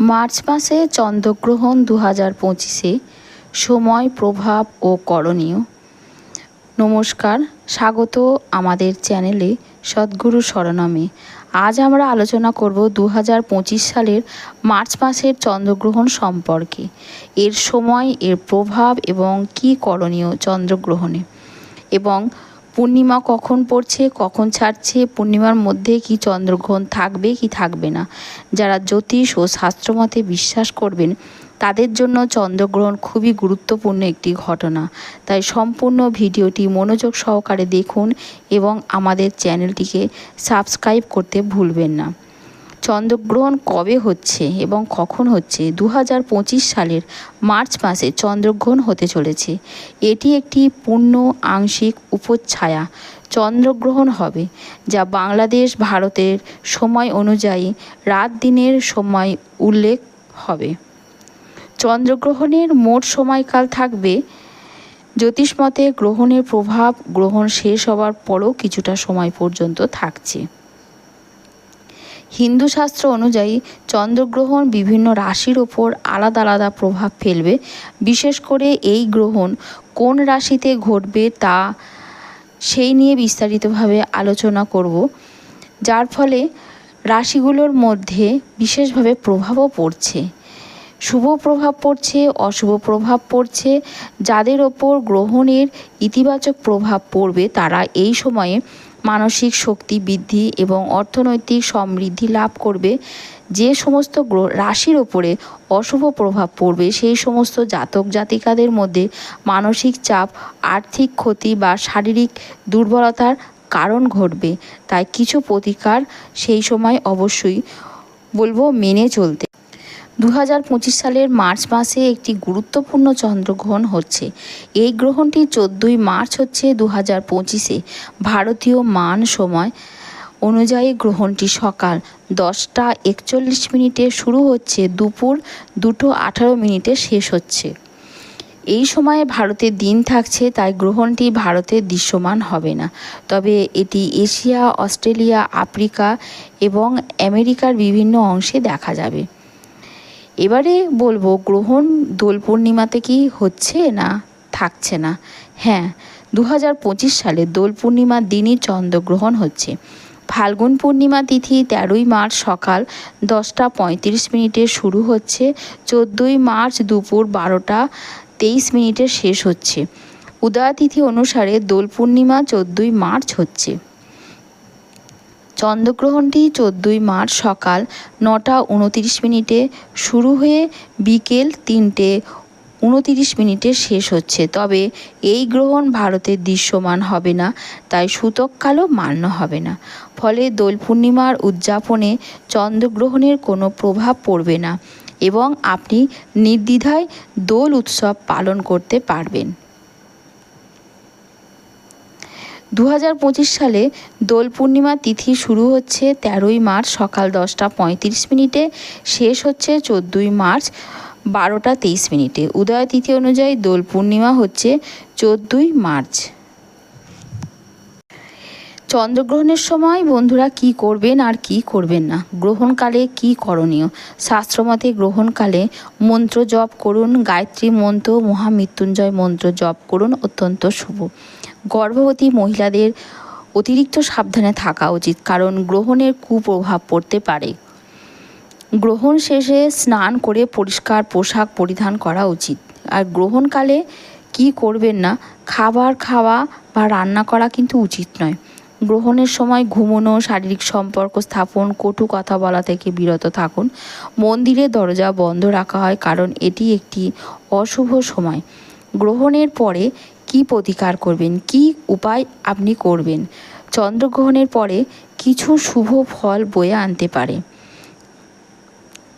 March মাসে চন্দ্রগ্রহণ দু হাজার পঁচিশে, সময়, প্রভাব ও করণীয়। নমস্কার, স্বাগত আমাদের চ্যানেলে সদ্গুরু শরণমে আজ আমরা আলোচনা করব দু হাজার পঁচিশ সালের মার্চ মাসের চন্দ্রগ্রহণ সম্পর্কে। এর সময়, এর প্রভাব এবং কী করণীয় চন্দ্রগ্রহণে। এবং পূর্ণিমা কখন পড়ছে, কখন ছাড়ছে, পূর্ণিমার মধ্যে কি চন্দ্রগ্রহণ থাকবে, কি থাকবে না। যারা জ্যোতিষ ও শাস্ত্রমতে বিশ্বাস করবেন, তাদের জন্য চন্দ্রগ্রহণ খুবই গুরুত্বপূর্ণ একটি ঘটনা। তাই সম্পূর্ণ ভিডিওটি মনোযোগ সহকারে দেখুন এবং আমাদের চ্যানেলটিকে সাবস্ক্রাইব করতে ভুলবেন না। চন্দ্রগ্রহণ কবে হচ্ছে এবং কখন হচ্ছে? দু হাজার পঁচিশ সালের মার্চ মাসে চন্দ্রগ্রহণ হতে চলেছে। এটি একটি পূর্ণ আংশিক উপচ্ছায়া চন্দ্রগ্রহণ হবে, যা বাংলাদেশ ভারতের সময় অনুযায়ী রাত দিনের সময় উল্লেখ হবে। চন্দ্রগ্রহণের মোট সময়কাল থাকবে। জ্যোতিষমতে গ্রহণের প্রভাব গ্রহণ শেষ হওয়ার পরও কিছুটা সময় পর্যন্ত থাকছে। হিন্দু শাস্ত্র অনুযায়ী চন্দ্রগ্রহণ বিভিন্ন রাশির ওপর আলাদা আলাদা প্রভাব ফেলবে। বিশেষ করে এই গ্রহণ কোন রাশিতে ঘটবে তা সেই নিয়ে বিস্তারিতভাবে আলোচনা করব। যার ফলে রাশিগুলোর মধ্যে বিশেষভাবে প্রভাবও পড়ছে। শুভ প্রভাব পড়ছে, অশুভ প্রভাব পড়ছে। যাদের ওপর গ্রহণের ইতিবাচক প্রভাব পড়বে তারা এই সময়ে মানসিক শক্তি বৃদ্ধি এবং অর্থনৈতিক সমৃদ্ধি লাভ করবে। যে সমস্ত গ্রহ রাশির ওপরে অশুভ প্রভাব পড়বে, সেই সমস্ত জাতক জাতিকাদের মধ্যে মানসিক চাপ, আর্থিক ক্ষতি বা শারীরিক দুর্বলতার কারণ ঘটবে। তাই কিছু প্রতিকার সেই সময় অবশ্যই বলব মেনে চলতে। দু হাজার পঁচিশ সালের মার্চ মাসে একটি গুরুত্বপূর্ণ চন্দ্রগ্রহণ হচ্ছে। এই গ্রহণটি চোদ্দোই মার্চ হচ্ছে দু হাজার পঁচিশে। ভারতীয় মান সময় অনুযায়ী গ্রহণটি সকাল দশটা একচল্লিশ মিনিটে শুরু হচ্ছে, দুপুর দুটো আঠারো মিনিটে শেষ হচ্ছে। এই সময়ে ভারতে দিন থাকছে, তাই গ্রহণটি ভারতে দৃশ্যমান হবে না। তবে এটি এশিয়া, অস্ট্রেলিয়া, আফ্রিকা এবং আমেরিকার বিভিন্ন অংশে দেখা যাবে। এবারে বলব, গ্রহণ দোল পূর্ণিমাতে কি হচ্ছে না থাকছে না? হ্যাঁ দু হাজার পঁচিশ সালে দোল পূর্ণিমার দিনই চন্দ্রগ্রহণ হচ্ছে। ফাল্গুন পূর্ণিমা তিথি তেরোই মার্চ সকাল দশটা পঁয়ত্রিশ মিনিটে শুরু হচ্ছে। চোদ্দোই মার্চ দুপুর বারোটা তেইশ মিনিটে শেষ হচ্ছে। উদয়া তিথি অনুসারে দোল পূর্ণিমা চোদ্দোই মার্চ হচ্ছে। চন্দ্রগ্রহণটি চোদ্দোই মার্চ সকাল নটা উনতিরিশ মিনিটে শুরু হয়ে বিকেল তিনটে উনতিরিশ মিনিটে শেষ হচ্ছে। তবে এই গ্রহণ ভারতের দৃশ্যমান হবে না, তাই সূতককালও মান্য হবে না। ফলে দোল পূর্ণিমার উদযাপনে চন্দ্রগ্রহণের কোনো প্রভাব পড়বে না এবং আপনি নির্দ্বিধায় দোল উৎসব পালন করতে পারবেন। দু হাজার পঁচিশ সালে দোল পূর্ণিমা তিথি শুরু হচ্ছে তেরোই মার্চ সকাল দশটা পঁয়ত্রিশ মিনিটে, শেষ হচ্ছে চোদ্দোই মার্চ বারোটা তেইশ মিনিটে। উদয় তিথি অনুযায়ী দোল পূর্ণিমা হচ্ছে চোদ্দোই মার্চ। চন্দ্রগ্রহণের সময় বন্ধুরা কি করবেন আর কি করবেন না? গ্রহণকালে কি করণীয়? শাস্ত্রমতে গ্রহণকালে মন্ত্র জপ করুন, গায়ত্রী মন্ত্র মহামৃত্যুঞ্জয় মন্ত্র জপ করুন, অত্যন্ত শুভ। গর্ভবতী মহিলাদের অতিরিক্ত সাবধানে থাকা উচিত, কারণ গ্রহণের কুপ্রভাব পড়তে পারে। গ্রহণ শেষে স্নান করে পরিষ্কার পোশাক পরিধান করা উচিত। আর গ্রহণকালে কি করবেন না, খাবার খাওয়া বা রান্না করা কিন্তু উচিত নয়। গ্রহণের সময় ঘুমোনো, শারীরিক সম্পর্ক স্থাপন, কটু কথা বলা থেকে বিরত থাকুন। মন্দিরের দরজা বন্ধ রাখা হয়, কারণ এটি একটি অশুভ সময়। গ্রহণের পরে কি প্রতিকার করবেন? কি উপায় আপনি করবেন? চন্দ্রগ্রহণের পরে কিছু শুভ ফল বয়ে আনতে পারে।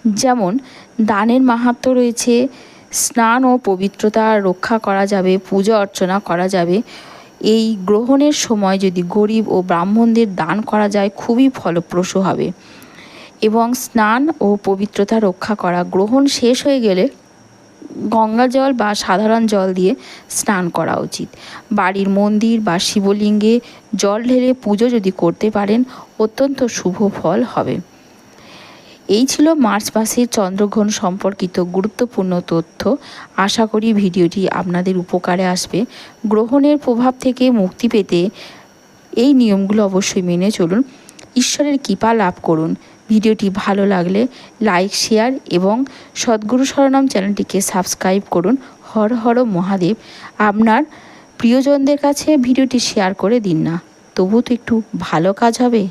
যেমন, দানের মাহাত্ম রয়েছে, স্নান ও পবিত্রতা রক্ষা করা যাবে, পূজা অর্চনা করা যাবে। এই গ্রহণের সময় যদি গরিব ও ব্রাহ্মণদের দান করা যায়, খুবই ফলপ্রসূ হবে। এবং স্নান ও পবিত্রতা রক্ষা করা, গ্রহণ শেষ হয়ে গেলে গঙ্গা জল বা সাধারণ জল দিয়ে স্নান করা উচিত। বাড়ির মন্দির বা শিবলিঙ্গে জল ঢেলে পুজো যদি করতে পারেন, অত্যন্ত শুভ ফল হবে। এই ছিল মার্চ মাসের চন্দ্রগ্রহণ সম্পর্কিত গুরুত্বপূর্ণ তথ্য। আশা করি ভিডিওটি আপনাদের উপকারে আসবে। গ্রহণের প্রভাব থেকে মুক্তি পেতে এই নিয়মগুলো অবশ্যই মেনে চলুন। ঈশ্বরের কৃপা লাভ করুন। ভিডিওটি ভালো লাগলে লাইক, শেয়ার এবং সদ্গুরু সরনাম চ্যানেলটিকে সাবস্ক্রাইব করুন। হর হর মহাদেব। আপনার প্রিয়জনদের কাছে ভিডিওটি শেয়ার করে দিন না। তবু তো একটু ভালো কাজ হবে।